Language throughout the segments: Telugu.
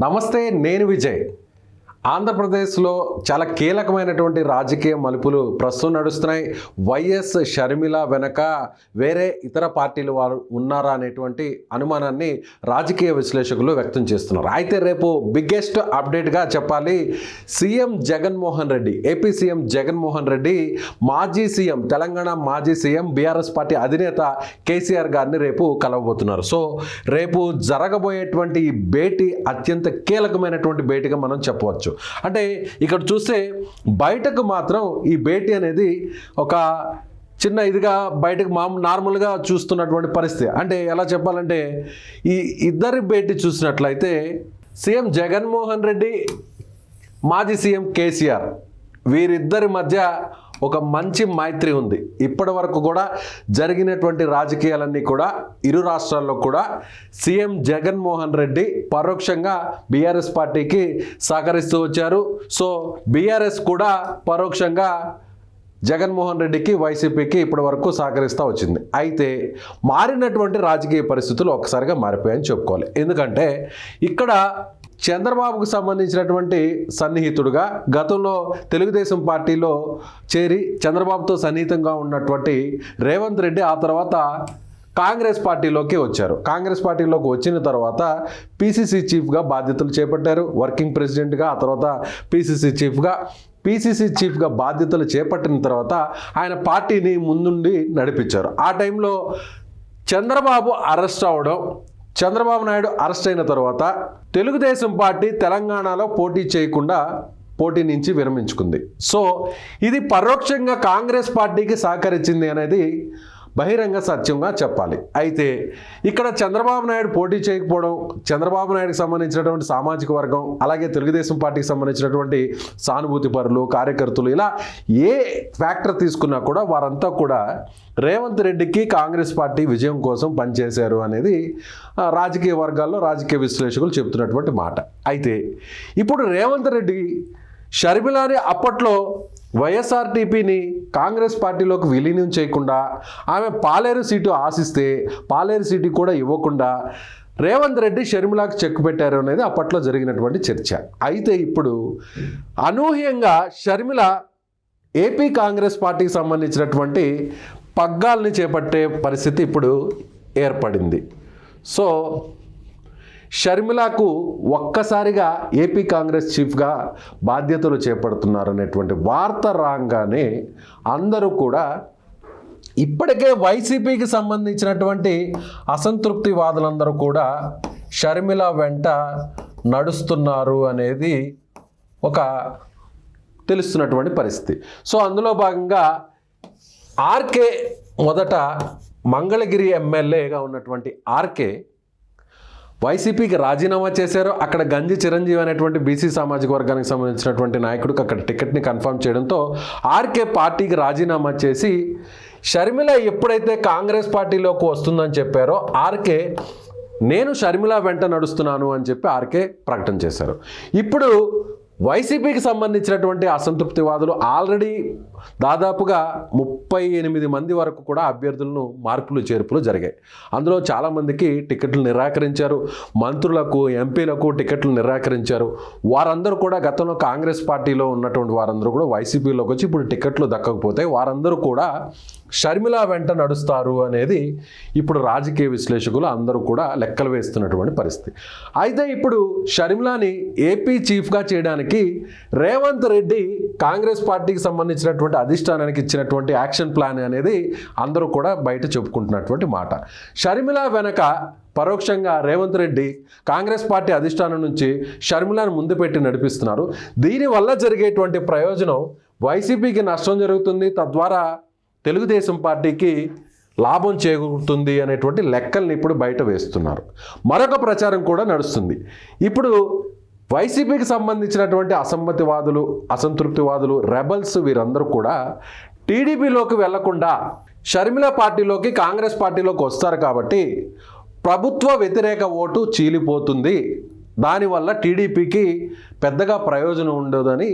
నమస్తే నేను విజయ్. ఆంధ్రప్రదేశ్లో చాలా కీలకమైనటువంటి రాజకీయ మలుపులు ప్రస్తుతం నడుస్తున్నాయి. వైఎస్ షర్మిల వెనక వేరే ఇతర పార్టీలు వారు ఉన్నారా అనేటువంటి అనుమానాన్ని రాజకీయ విశ్లేషకులు వ్యక్తం చేస్తున్నారు. అయితే రేపు బిగ్గెస్ట్ అప్డేట్గా చెప్పాలి CM Jaganmohan Reddy AP CM Jaganmohan Reddy మాజీ సీఎం తెలంగాణ మాజీ సీఎం బీఆర్ఎస్ పార్టీ అధినేత కేసీఆర్ గారిని రేపు కలవబోతున్నారు. సో రేపు జరగబోయేటువంటి ఈ భేటీ అత్యంత కీలకమైనటువంటి భేటీగా మనం చెప్పవచ్చు. అంటే ఇక్కడ చూస్తే బయటకు మాత్రం ఈ భేటీ అనేది ఒక చిన్న ఇదిగా బయటకు మామూలు నార్మల్గా చూస్తున్నటువంటి పరిస్థితి. అంటే ఎలా చెప్పాలంటే ఈ ఇద్దరి భేటీ చూసినట్లయితే సీఎం జగన్మోహన్ రెడ్డి మాజీ సీఎం కేసీఆర్ వీరిద్దరి మధ్య ఒక మంచి మైత్రి ఉంది. ఇప్పటి వరకు కూడా జరిగినటువంటి రాజకీయాలన్నీ కూడా ఇరు రాష్ట్రాల్లో కూడా సీఎం జగన్మోహన్ రెడ్డి పరోక్షంగా బీఆర్ఎస్ పార్టీకి సహకరిస్తూ వచ్చారు. సో బీఆర్ఎస్ కూడా పరోక్షంగా జగన్మోహన్ రెడ్డికి వైసీపీకి ఇప్పటి వరకు సహకరిస్తూ వచ్చింది. అయితే మారినటువంటి రాజకీయ పరిస్థితులు ఒక్కసారిగా మారిపోయాయని చెప్పుకోవాలి. ఎందుకంటే ఇక్కడ చంద్రబాబుకు సంబంధించినటువంటి సన్నిహితుడుగా గతంలో తెలుగుదేశం పార్టీలో చేరి చంద్రబాబుతో సన్నిహితంగా ఉన్నటువంటి రేవంత్ రెడ్డి ఆ తర్వాత కాంగ్రెస్ పార్టీలోకి వచ్చారు. కాంగ్రెస్ పార్టీలోకి వచ్చిన తర్వాత పీసీసీ చీఫ్గా బాధ్యతలు చేపట్టారు. వర్కింగ్ ప్రెసిడెంట్గా ఆ తర్వాత పీసీసీ చీఫ్గా. పీసీసీ చీఫ్గా బాధ్యతలు చేపట్టిన తర్వాత ఆయన పార్టీని ముందుండి నడిపించారు. ఆ టైంలో చంద్రబాబు అరెస్ట్ అవడం చంద్రబాబు నాయుడు అరెస్ట్ అయిన తర్వాత తెలుగుదేశం పార్టీ తెలంగాణలో పోటీ చేయకుండా పోటీ నుంచి విరమించుకుంది. సో ఇది పరోక్షంగా కాంగ్రెస్ పార్టీకి సహకరించింది అనేది బహిరంగ సత్యంగా చెప్పాలి. అయితే ఇక్కడ చంద్రబాబు నాయుడు పోటీ చేయకపోవడం చంద్రబాబు నాయుడుకి సంబంధించినటువంటి సామాజిక వర్గం అలాగే తెలుగుదేశం పార్టీకి సంబంధించినటువంటి సానుభూతి పరులు కార్యకర్తలు ఇలా ఏ ఫ్యాక్టర్ తీసుకున్నా కూడా వారంతా కూడా రేవంత్ రెడ్డికి కాంగ్రెస్ పార్టీ విజయం కోసం పనిచేశారు అనేది రాజకీయ వర్గాల్లో రాజకీయ విశ్లేషకులు చెప్తున్నటువంటి మాట. అయితే ఇప్పుడు రేవంత్ రెడ్డి షర్మిలాని అప్పట్లో వైఎస్ఆర్టీపీని కాంగ్రెస్ పార్టీలోకి విలీనం చేయకుండా ఆమె పాలేరు సీటు ఆశిస్తే పాలేరు సీటు కూడా ఇవ్వకుండా రేవంత్ రెడ్డి షర్మిలాకు చెక్ పెట్టారు అనేది అప్పట్లో జరిగినటువంటి చర్చ. అయితే ఇప్పుడు అనూహ్యంగా షర్మిల ఏపీ కాంగ్రెస్ పార్టీకి సంబంధించినటువంటి పగ్గాల్ని చేపట్టే పరిస్థితి ఇప్పుడు ఏర్పడింది. సో షర్మిలాకు ఒక్కసారిగా ఏపీ కాంగ్రెస్ చీఫ్గా బాధ్యతలు చేపడుతున్నారు అనేటువంటి వార్త రాగానే అందరూ కూడా ఇప్పటికే వైసీపీకి సంబంధించినటువంటి అసంతృప్తి వాదులందరూ కూడా షర్మిల వెంట నడుస్తున్నారు అనేది ఒక తెలుస్తున్నటువంటి పరిస్థితి. సో అందులో భాగంగా ఆర్కే మొదట మంగళగిరి ఎమ్మెల్యేగా ఉన్నటువంటి ఆర్కే వైసీపీకి రాజీనామా చేశారు. అక్కడ గంజి చిరంజీవి అనేటువంటి బీసీ సామాజిక వర్గానికి సంబంధించినటువంటి నాయకుడికి అక్కడ టికెట్ని కన్ఫర్మ్ చేయడంతో ఆర్కే పార్టీకి రాజీనామా చేసి షర్మిల ఎప్పుడైతే కాంగ్రెస్ పార్టీలోకి వస్తుందని చెప్పారో ఆర్కే నేను షర్మిల వెంట నడుస్తున్నాను అని చెప్పి ఆర్కే ప్రకటన చేశారు. ఇప్పుడు వైసీపీకి సంబంధించినటువంటి అసంతృప్తివాదులు ఆల్రెడీ దాదాపుగా ముప్పై ఎనిమిది మంది వరకు కూడా అభ్యర్థులను మార్పులు చేర్పులు జరిగాయి. అందులో చాలామందికి టికెట్లు నిరాకరించారు. మంత్రులకు ఎంపీలకు టికెట్లు నిరాకరించారు. వారందరూ కూడా గతంలో కాంగ్రెస్ పార్టీలో ఉన్నటువంటి వారందరూ కూడా వైసీపీలోకి వచ్చి ఇప్పుడు టికెట్లు దక్కకపోతే వారందరూ కూడా షర్మిల వెంట నడుస్తారు అనేది ఇప్పుడు రాజకీయ విశ్లేషకులు అందరూ కూడా లెక్కలు వేస్తున్నటువంటి పరిస్థితి. అయితే ఇప్పుడు షర్మిలాని ఏపీ చీఫ్గా చేయడానికి రేవంత్ రెడ్డి కాంగ్రెస్ పార్టీకి సంబంధించినటువంటి అధిష్టానానికి ఇచ్చినటువంటి యాక్షన్ ప్లాన్ అనేది అందరూ కూడా బయట చెప్పుకుంటున్నటువంటి మాట. షర్మిల వెనక పరోక్షంగా రేవంత్ రెడ్డి కాంగ్రెస్ పార్టీ అధిష్టానం నుంచి షర్మిలను ముందు పెట్టి నడిపిస్తున్నారు. దీనివల్ల జరిగేటువంటి ప్రయోజనం వైసీపీకి నష్టం జరుగుతుంది. తద్వారా తెలుగుదేశం పార్టీకి లాభం చేకూరుతుంది అనేటువంటి లెక్కల్ని ఇప్పుడు బయట వేస్తున్నారు. మరొక ప్రచారం కూడా నడుస్తుంది. ఇప్పుడు వైసీపీకి సంబంధించినటువంటి అసమ్మతివాదులు అసంతృప్తివాదులు రెబల్స్ వీరందరూ కూడా టీడీపీలోకి వెళ్ళకుండా షర్మిల పార్టీలోకి కాంగ్రెస్ పార్టీలోకి వస్తారు కాబట్టి ప్రభుత్వ వ్యతిరేక ఓటు చీలిపోతుంది. దానివల్ల టీడీపీకి పెద్దగా ప్రయోజనం ఉండదని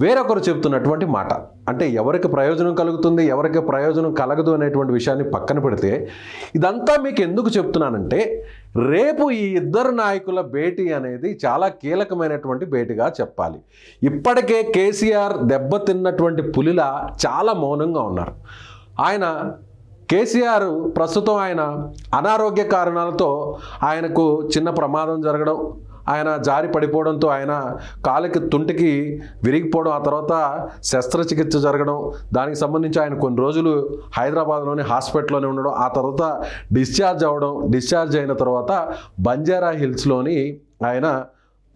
వేరొకరు చెప్తున్నటువంటి మాట. అంటే ఎవరికి ప్రయోజనం కలుగుతుంది ఎవరికి ప్రయోజనం కలగదు అనేటువంటి విషయాన్ని పక్కన పెడితే ఇదంతా మీకు ఎందుకు చెప్తున్నానంటే రేపు ఈ ఇద్దరు నాయకుల భేటీ అనేది చాలా కీలకమైనటువంటి భేటీగా చెప్పాలి. ఇప్పటికే కేసీఆర్ దెబ్బతిన్నటువంటి పులిలా చాలా మౌనంగా ఉన్నారు. ఆయన కేసీఆర్ ప్రస్తుతం ఆయన అనారోగ్య కారణాలతో ఆయనకు చిన్న ప్రమాదం జరగడం ఆయన జారి పడిపోవడంతో ఆయన కాలికి తుంటికి విరిగిపోవడం ఆ తర్వాత శస్త్రచికిత్స జరగడం. దానికి సంబంధించి ఆయన కొన్ని రోజులు హైదరాబాద్లోని హాస్పిటల్లోనే ఉండడం. ఆ తర్వాత డిశ్చార్జ్ అవ్వడం డిశ్చార్జ్ అయిన తర్వాత బంజారా హిల్స్లోని ఆయన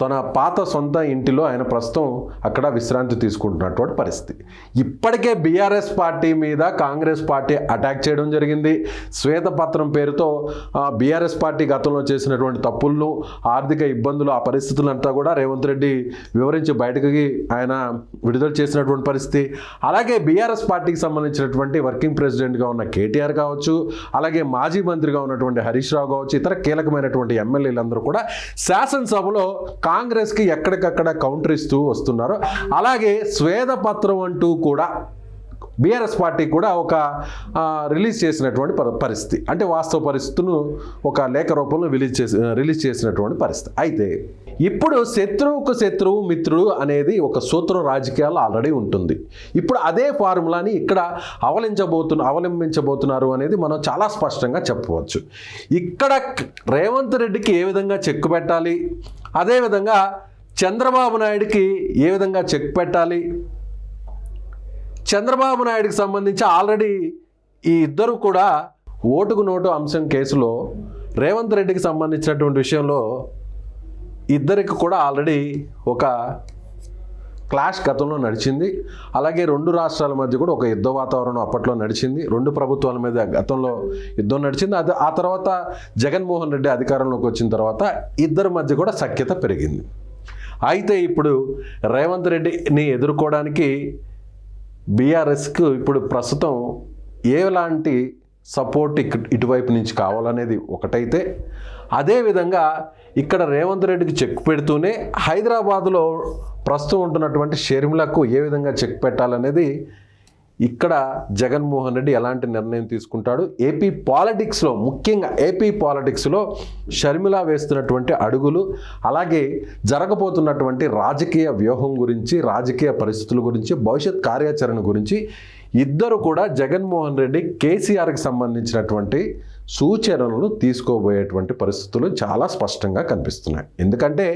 తన పాత సొంత ఇంటిలో ఆయన ప్రస్తుతం అక్కడ విశ్రాంతి తీసుకుంటున్నటువంటి పరిస్థితి. ఇప్పటికే బీఆర్ఎస్ పార్టీ మీద కాంగ్రెస్ పార్టీ అటాక్ చేయడం జరిగింది. శ్వేతపత్రం పేరుతో బీఆర్ఎస్ పార్టీ గతంలో చేసినటువంటి తప్పులను ఆర్థిక ఇబ్బందులు ఆ పరిస్థితులంతా కూడా రేవంత్ రెడ్డి వివరించి బయటకి ఆయన విడుదల చేసినటువంటి పరిస్థితి. అలాగే బీఆర్ఎస్ పార్టీకి సంబంధించినటువంటి వర్కింగ్ ప్రెసిడెంట్గా ఉన్న కేటీఆర్ కావచ్చు అలాగే మాజీ మంత్రిగా ఉన్నటువంటి హరీష్ రావు కావచ్చు ఇతర కీలకమైనటువంటి ఎమ్మెల్యేలందరూ కూడా శాసనసభలో కాంగ్రెస్కి ఎక్కడికక్కడ కౌంటర్ ఇస్తూ వస్తున్నారు. అలాగే స్వేదపత్రం అంటూ కూడా బీఆర్ఎస్ పార్టీ కూడా ఒక రిలీజ్ చేసినటువంటి పరిస్థితి. అంటే వాస్తవ పరిస్థితులను ఒక లేఖ రూపంలో రిలీజ్ చేసి రిలీజ్ చేసినటువంటి పరిస్థితి. అయితే ఇప్పుడు శత్రువుకు శత్రువు మిత్రుడు అనేది ఒక సూత్రం రాజకీయాల్లో ఆల్రెడీ ఉంటుంది. ఇప్పుడు అదే ఫార్ములాని ఇక్కడ అవలించబోతున్న అవలంబించబోతున్నారు అనేది మనం చాలా స్పష్టంగా చెప్పవచ్చు. ఇక్కడ రేవంత్ రెడ్డికి ఏ విధంగా చెక్కు పెట్టాలి? అదేవిధంగా చంద్రబాబు నాయుడికి ఏ విధంగా చెక్ పెట్టాలి? చంద్రబాబు నాయుడికి సంబంధించి ఆల్రెడీ ఈ ఇద్దరు కూడా ఓటుకు నోటు అంశం కేసులో రేవంత్ రెడ్డికి సంబంధించినటువంటి విషయంలో ఇద్దరికి కూడా ఆల్రెడీ ఒక క్లాష్ గతంలో నడిచింది. అలాగే రెండు రాష్ట్రాల మధ్య కూడా ఒక యుద్ధ వాతావరణం అప్పట్లో నడిచింది. రెండు ప్రభుత్వాల మీద గతంలో యుద్ధం నడిచింది. అది ఆ తర్వాత జగన్మోహన్ రెడ్డి అధికారంలోకి వచ్చిన తర్వాత ఇద్దరి మధ్య కూడా సఖ్యత పెరిగింది. అయితే ఇప్పుడు రేవంత్ రెడ్డిని ఎదుర్కోవడానికి బీఆర్ఎస్కు ఇప్పుడు ప్రస్తుతం ఎలాంటి సపోర్ట్ ఇక ఇటువైపు నుంచి కావాలనేది ఒకటైతే అదేవిధంగా ఇక్కడ రేవంత్ రెడ్డికి చెక్ పెడుతూనే హైదరాబాదులో ప్రస్తుతం ఉంటున్నటువంటి షర్మిలకు ఏ విధంగా చెక్ పెట్టాలనేది ఇక్కడ జగన్మోహన్ రెడ్డి ఎలాంటి నిర్ణయం తీసుకుంటాడు? ఏపీ పాలిటిక్స్లో ముఖ్యంగా ఏపీ పాలిటిక్స్లో షర్మిల వేస్తున్నటువంటి అడుగులు అలాగే జరగబోతున్నటువంటి రాజకీయ వ్యూహం గురించి రాజకీయ పరిస్థితుల గురించి భవిష్యత్ కార్యాచరణ గురించి ఇద్దరు కూడా జగన్మోహన్ రెడ్డి కేసీఆర్కి సంబంధించినటువంటి సూచనలను తీసుకోబోయేటువంటి పరిస్థితులు చాలా స్పష్టంగా కనిపిస్తున్నాయి. ఎందుకంటే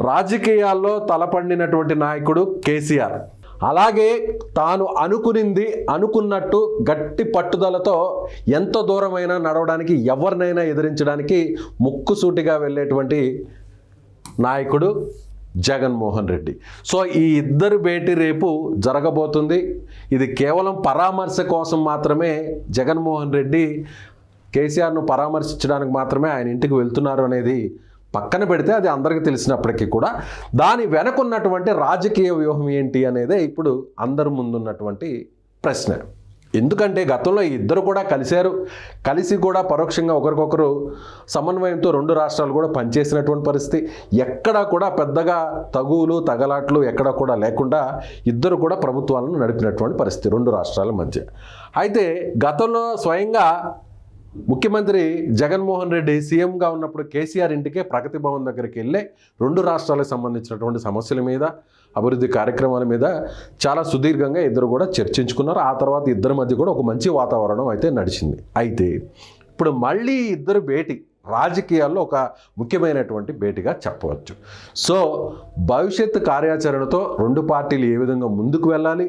రాజకీయాల్లో తలపండినటువంటి నాయకుడు కేసీఆర్. అలాగే తాను అనుకునింది అనుకున్నట్టు గట్టి పట్టుదలతో ఎంత దూరమైనా నడవడానికి ఎవరినైనా ఎదిరించడానికి ముక్కుసూటిగా వెళ్ళేటువంటి నాయకుడు జగన్మోహన్ రెడ్డి. సో ఈ ఇద్దరు భేటీ రేపు జరగబోతుంది. ఇది కేవలం పరామర్శ కోసం మాత్రమే జగన్మోహన్ రెడ్డి కేసీఆర్ను పరామర్శించడానికి మాత్రమే ఆయన ఇంటికి వెళ్తున్నారు అనేది పక్కన పెడితే అది అందరికీ తెలిసినప్పటికీ కూడా దాని వెనకున్నటువంటి రాజకీయ వ్యూహం ఏంటి అనేదే ఇప్పుడు అందరి ముందున్నటువంటి ప్రశ్న. ఎందుకంటే గతంలో ఇద్దరు కూడా కలిశారు. కలిసి కూడా పరోక్షంగా ఒకరికొకరు సమన్వయంతో రెండు రాష్ట్రాలు కూడా పనిచేసినటువంటి పరిస్థితి. ఎక్కడా కూడా పెద్దగా తగువులు తగలాట్లు ఎక్కడా కూడా లేకుండా ఇద్దరు కూడా ప్రభుత్వాలను నడిపినటువంటి పరిస్థితి రెండు రాష్ట్రాల మధ్య. అయితే గతంలో స్వయంగా ముఖ్యమంత్రి జగన్మోహన్ రెడ్డి సీఎంగా ఉన్నప్పుడు కేసీఆర్ ఇంటికే ప్రగతి భవన్ దగ్గరికి వెళ్ళి రెండు రాష్ట్రాలకు సంబంధించినటువంటి సమస్యల మీద అభివృద్ధి కార్యక్రమాల మీద చాలా సుదీర్ఘంగా ఇద్దరు కూడా చర్చించుకున్నారు. ఆ తర్వాత ఇద్దరి మధ్య కూడా ఒక మంచి వాతావరణం అయితే నడిచింది. అయితే ఇప్పుడు మళ్ళీ ఇద్దరు భేటీ రాజకీయాల్లో ఒక ముఖ్యమైనటువంటి భేటీగా చెప్పవచ్చు. సో భవిష్యత్ కార్యాచరణతో రెండు పార్టీలు ఏ విధంగా ముందుకు వెళ్ళాలి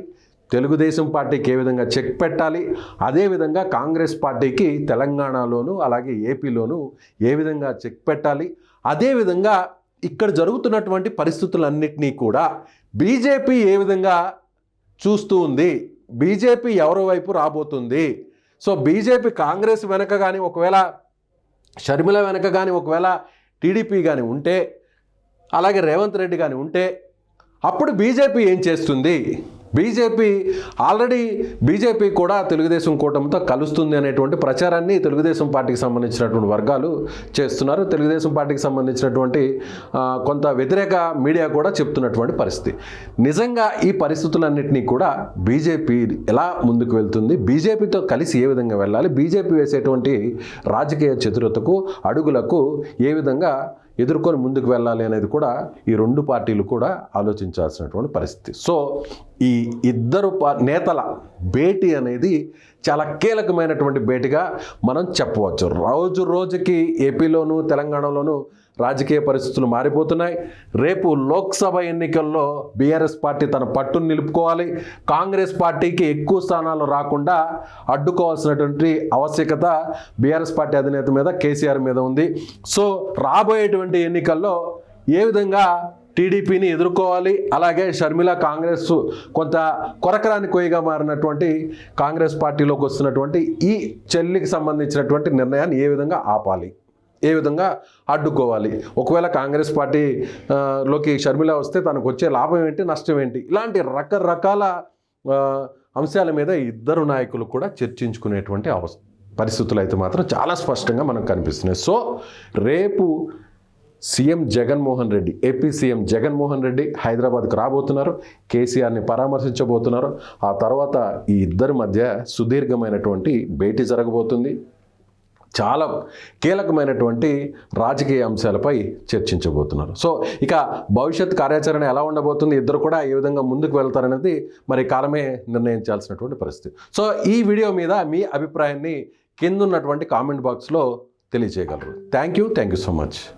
తెలుగుదేశం పార్టీకి ఏ విధంగా చెక్ పెట్టాలి? అదేవిధంగా కాంగ్రెస్ పార్టీకి తెలంగాణలోను అలాగే ఏపీలోను ఏ విధంగా చెక్ పెట్టాలి? అదేవిధంగా ఇక్కడ జరుగుతున్నటువంటి పరిస్థితులన్నింటినీ కూడా బీజేపీ ఏ విధంగా చూస్తూ ఉంది? బీజేపీ ఎవరి వైపు రాబోతుంది? సో బీజేపీ కాంగ్రెస్ వెనక కానీ ఒకవేళ షర్మిల వెనక కానీ ఒకవేళ టీడీపీ కానీ ఉంటే అలాగే రేవంత్ రెడ్డి కానీ ఉంటే అప్పుడు బీజేపీ ఏం చేస్తుంది? బీజేపీ ఆల్రెడీ బీజేపీ కూడా తెలుగుదేశం కూటమితో కలుస్తుంది అనేటువంటి ప్రచారాన్ని తెలుగుదేశం పార్టీకి సంబంధించినటువంటి వర్గాలు చేస్తున్నారు. తెలుగుదేశం పార్టీకి సంబంధించినటువంటి కొంత వ్యతిరేక మీడియా కూడా చెప్తున్నటువంటి పరిస్థితి. నిజంగా ఈ పరిస్థితులన్నింటినీ కూడా బీజేపీ ఎలా ముందుకు వెళ్తుంది? బీజేపీతో కలిసి ఏ విధంగా వెళ్ళాలి? బీజేపీ వేసేటువంటి రాజకీయ చతురతకు అడుగులకు ఏ విధంగా ఎదుర్కొని ముందుకు వెళ్ళాలి అనేది కూడా ఈ రెండు పార్టీలు కూడా ఆలోచించాల్సినటువంటి పరిస్థితి. సో ఈ ఇద్దరు నేతల భేటీ అనేది చాలా కీలకమైనటువంటి భేటీగా మనం చెప్పవచ్చు. రోజు రోజుకి ఏపీలోను తెలంగాణలోనూ రాజకీయ పరిస్థితులు మారిపోతున్నాయి. రేపు లోక్సభ ఎన్నికల్లో బీఆర్ఎస్ పార్టీ తన పట్టును నిలుపుకోవాలి. కాంగ్రెస్ పార్టీకి ఎక్కువ స్థానాలు రాకుండా అడ్డుకోవాల్సినటువంటి ఆవశ్యకత బీఆర్ఎస్ పార్టీ అధినేత మీద కేసీఆర్ మీద ఉంది. సో రాబోయేటువంటి ఎన్నికల్లో ఏ విధంగా టీడీపీని ఎదుర్కోవాలి? అలాగే షర్మిల కాంగ్రెస్ కొంత కొరకరాని కొయ్యగా మారినటువంటి కాంగ్రెస్ పార్టీలోకి వస్తున్నటువంటి ఈ చెల్లికి సంబంధించినటువంటి నిర్ణయాన్ని ఏ విధంగా ఆపాలి? ఏ విధంగా అడ్డుకోవాలి? ఒకవేళ కాంగ్రెస్ పార్టీ లోకి షర్మిల వస్తే తనకు వచ్చే లాభం ఏంటి నష్టం ఏంటి? ఇలాంటి రకరకాల అంశాల మీద ఇద్దరు నాయకులు కూడా చర్చించుకునేటువంటి అవ పరిస్థితులు అయితే మాత్రం చాలా స్పష్టంగా మనకు కనిపిస్తున్నాయి. సో రేపు CM Jaganmohan Reddy AP CM Jaganmohan Reddy హైదరాబాద్కు రాబోతున్నారు. కేసీఆర్ని పరామర్శించబోతున్నారు. ఆ తర్వాత ఈ ఇద్దరి మధ్య సుదీర్ఘమైనటువంటి భేటీ జరగబోతుంది. చాలా కీలకమైనటువంటి రాజకీయ అంశాలపై చర్చించబోతున్నారు. సో ఇక భవిష్యత్ కార్యాచరణ ఎలా ఉండబోతుంది? ఇద్దరు కూడా ఏ విధంగా ముందుకు వెళ్తారనేది మరి కాలమే నిర్ణయించాల్సినటువంటి పరిస్థితి. సో ఈ వీడియో మీద మీ అభిప్రాయాన్ని కింద ఉన్నటువంటి కామెంట్ బాక్స్లో తెలియజేయగలరు. Thank you. Thank you so much.